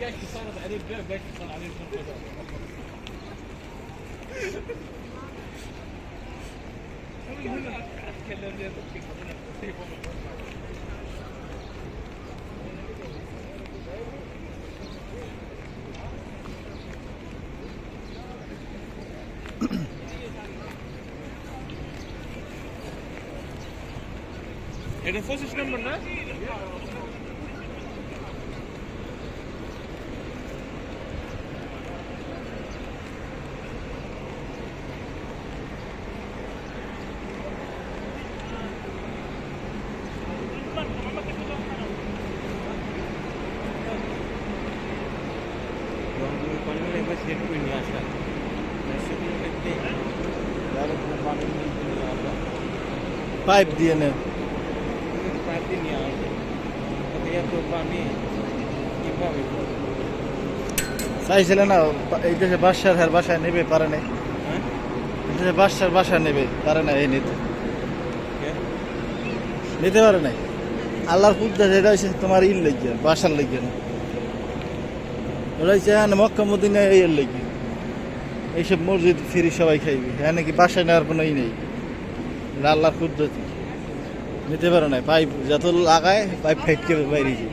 قاعد يصارد عليه الباب قاعد يصارد عليه الشرطة Era fosse este número, não é? পানি একবার নিয়ে আসা পানি নিয়ে আসা পাইপ দিয়ে নে পাইপ দিয়ে নিয়ে আসা এত পানি কীভাবে চাইছিল না, এই দেশে বাসার হার বাসায় নেবে, পারে নাই। এই দেশে বাসার বাসা নেবে, পারে না এই নিতে। নিতে পারে নাই। আল্লাহর কুদ্দা যেটা হয়েছে তোমার ইল লেগে বাসার লেগে না ওটা হচ্ছে হ্যাঁ মক্কা, মদিনা এর লেগে। এইসব মসজিদ ফিরি সবাই খাইবে। হ্যাঁ নাকি বাসায় নেওয়ার কোনো ই নেই? এটা আল্লাহর কুদ্দতি নিতে পারো নাই। পাইপ যত লাগায়, পাইপ ফাইট করে বাইরে যায়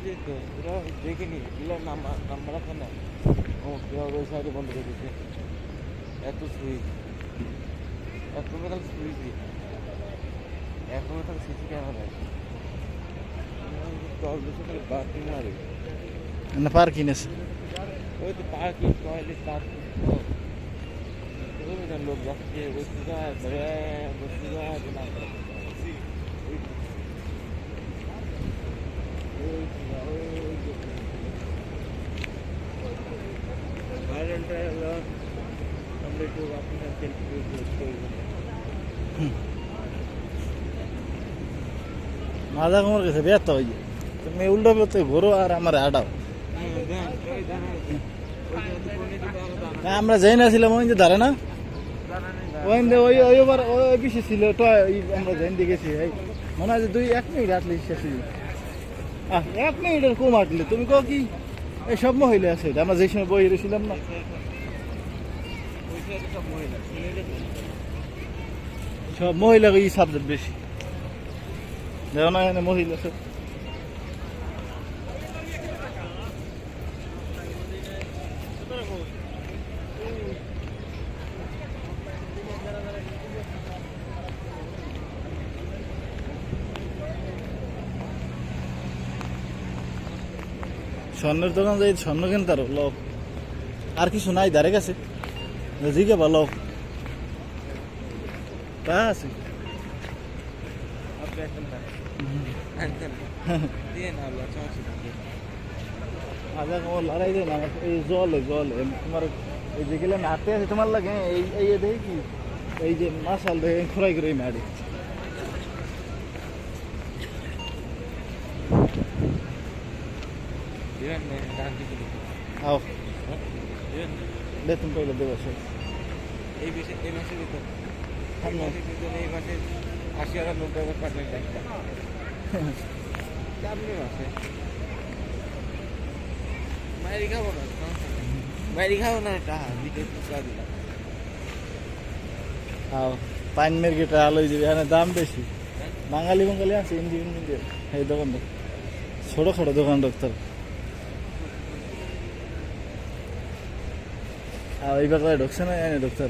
বুঝলি তো ওরা দেখিনি এগুলো নাম্বার নাম্বার আছে না ও কেউ ওই সাইডে বন্ধ করে দিচ্ছে এত সুইচ এত মেটাল সুইচ এখন মেটাল সিসি ক্যামেরা দশ বছর ধরে বাকি মারে না পার কিনেছে ওই তো পার্কিং টয়লেট পার্কিং লোক যাচ্ছে ওই সুদা করব মাথা কোমর হয়ে তুমি উল্টো পেতে আর আমার হ্যাঁ, আমরা যাই না ছিলাম ওই যে দাঁড়ে না? ওই ওই ওই ওবার ওই পিছিয়ে ছিল তো আমরা যাই দিয়ে গেছি মনে হয় দুই এক মিনিট আটলে শেষ এক মিনিটের কম আটলে তুমি কো কি? এই সব মহিলা আছে আমরা যে সময় বই ছিলাম না। সব মহিলা এই সাবজেক্ট বেশি। দেখো না এখানে মহিলা সব। স্বর্ণের দোকান যাই, স্বর্ণ কিনতে আরও লোক। আর কিছু নাই দাঁড়ে গেছে জিগে বা লোক তা আছে আজা কমর লড়াই দেয় না এই জলে জলে তোমার এই যে গেলে হাতে আছে তোমার লাগে এই এই এ দেখি কি এই যে মাসাল দেখে খোরাই করে মারি আও বেতন পাইলে দেবো সে এই মাসে এই মাসের ভিতর এই সামনে। মাসের ভিতর এই মাসে আশি হাজার নব্বই হাজার পাঠাই একটা চাপনি মাসে। মায়েরি খাব না মায়েরি খাব না এটা ভিতরে টুকা দিলাম। পাইন মার্কেটে আলোই দিবে এখানে দাম বেশি। বাঙালি বাঙালি আছে ইন্ডি ইন্ডি এই দোকান ছোট ছোট দোকান doctor Ah, ahí va a caer, ¿qué se doctor?